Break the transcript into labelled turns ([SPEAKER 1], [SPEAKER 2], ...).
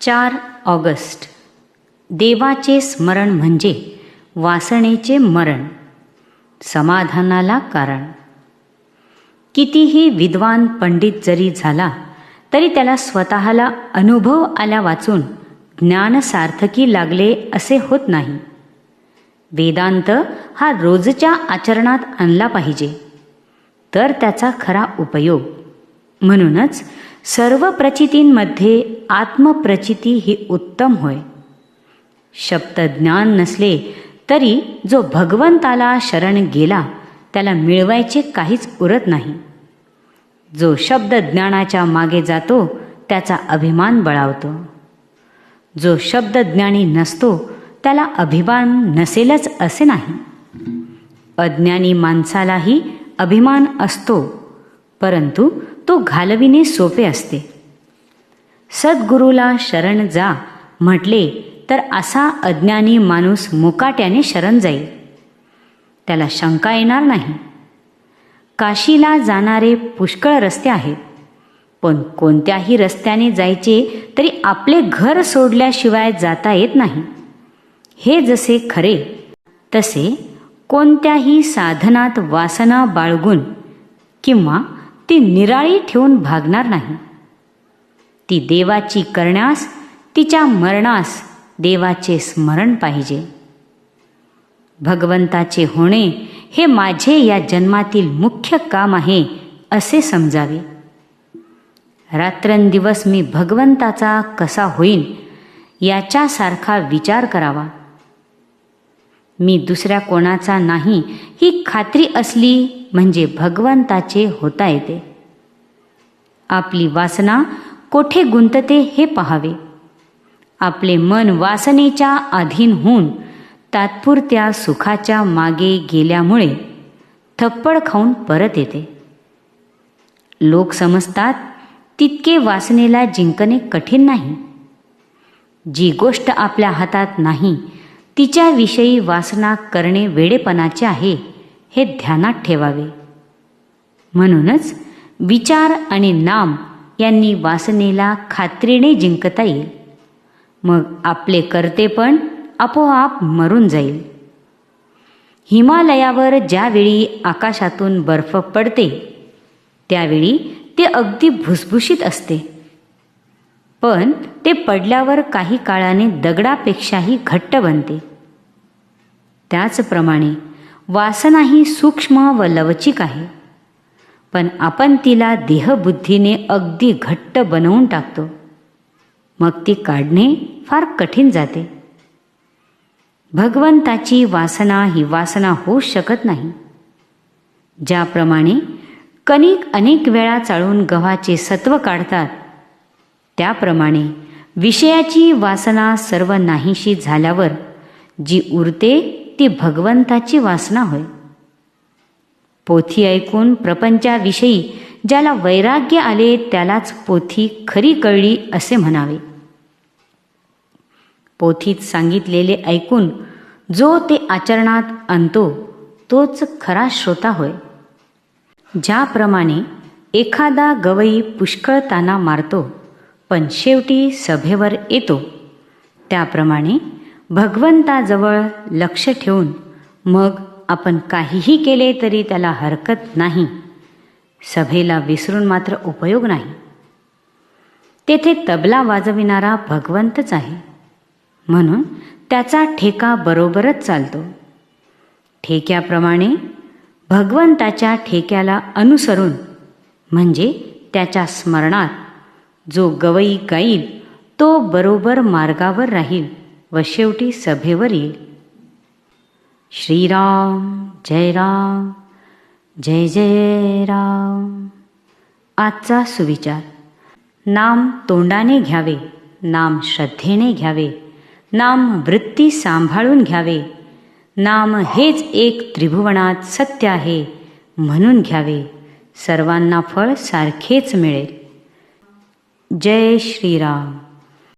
[SPEAKER 1] चार ऑगस्ट. देवाचे स्मरण म्हणजे वासनेचे मरण. समाधानाला कारण. कितीही विद्वान पंडित जरी झाला तरी त्याला स्वतःला अनुभव आल्या वाचून ज्ञान सार्थकी लागले असे होत नाही. वेदांत हा रोजच्या आचरणात आणला पाहिजे. तर त्याचा खरा उपयोग. म्हणूनच सर्व प्रचितींमध्ये आत्मप्रचिती ही उत्तम होय. शब्द ज्ञान नसले तरी जो भगवंताला शरण गेला त्याला मिळवायचे काहीच उरत नाही. जो शब्द ज्ञानाच्या मागे जातो त्याचा अभिमान बळावतो. जो शब्द ज्ञानी नसतो त्याला अभिमान नसेलच असे नाही. अज्ञानी माणसालाही अभिमान असतो परंतु तो घालविणे सोपे असते. सद्गुरूला शरण जा म्हटले तर असा अज्ञानी माणूस मुकाट्याने शरण जाईल. त्याला शंका येणार नाही. काशीला जाणारे पुष्कळ रस्ते आहेत. पण कोणत्याही रस्त्याने जायचे तरी आपले घर सोडल्याशिवाय जाता येत नाही. हे जसे खरे तसे कोणत्याही साधनात वासना बाळगून किंवा ती निराळी ठेवून भागणार नाही. ती देवाची करण्यास तिच्या मरणास देवाचे स्मरण पाहिजे. भगवंताचे होणे हे माझे या जन्मातील मुख्य काम आहे असे समजावे. रात्रंदिवस मी भगवंताचा कसा होईन याच्यासारखा विचार करावा. मी दुसऱ्या कोणाचा नाही ही खात्री असली म्हणजे भगवंताचे होता येते. आपली वासना कोठे गुंतते हे पहावे. आपले मन वासनेच्या अधीन होऊन तात्पुरत्या सुखाच्या मागे गेल्यामुळे थप्पड खाऊन परत येते. लोक समजतात तितके वासनेला जिंकणे कठीण नाही. जी गोष्ट आपल्या हातात नाही तिच्याविषयी वासना करणे वेडेपणाचे आहे. हे ध्यानात ठेवावे. म्हणूनच विचार आणि नाम यांनी वासनेला खात्रीने जिंकता येईल. मग आपले कर्तेपण आपोआप मरून जाईल. हिमालयावर ज्यावेळी आकाशातून बर्फ पडते त्यावेळी ते अगदी भुसभुशीत असते. पण ते पडल्यावर काही काळाने दगडापेक्षाही घट्ट बनते. त्याचप्रमाणे वासना ही सूक्ष्म व लवचिक आहे. पण आपण तिला देहबुद्धीने अगदी घट्ट बनवून टाकतो. मग ती काढणे फार कठीण जाते. भगवंताची वासना ही वासना होऊ शकत नाही. ज्याप्रमाणे कणिक अनेक वेळा चाळून गव्हाचे सत्व काढतात त्याप्रमाणे विषयाची वासना सर्व नाहीशी झाल्यावर जी उरते ती भगवंताची वासना होय. पोथी ऐकून प्रपंचाविषयी ज्याला वैराग्य आले त्यालाच पोथी खरी कळली असे म्हणावे. पोथीत सांगितलेले ऐकून जो ते आचरणात आणतो तोच खरा श्रोता होय. ज्याप्रमाणे एखादा गवई पुष्कळताना मारतो पण शेवटी सभेवर येतो त्याप्रमाणे भगवंताजवळ लक्ष ठेवून मग आपण काहीही केले तरी त्याला हरकत नाही. सभेला विसरून मात्र उपयोग नाही. तेथे तबला वाजविणारा भगवंतच आहे. म्हणून त्याचा ठेका बरोबरच चालतो. ठेक्याप्रमाणे भगवंताच्या ठेक्याला अनुसरून म्हणजे त्याच्या स्मरणात जो गवई गाईल तो बरोबर मार्गावर राहील. व शेवटी सभेवर येईल. श्रीराम जय राम जय जय राम. आजचा सुविचार. नाम तोंडाने घ्यावे नाम श्रद्धेने घ्यावे नाम वृत्ती सांभाळून घ्यावे नाम हेच एक त्रिभुवनात सत्य आहे म्हणून घ्यावे. सर्वांना फळ सारखेच मिळेल. जय श्रीराम.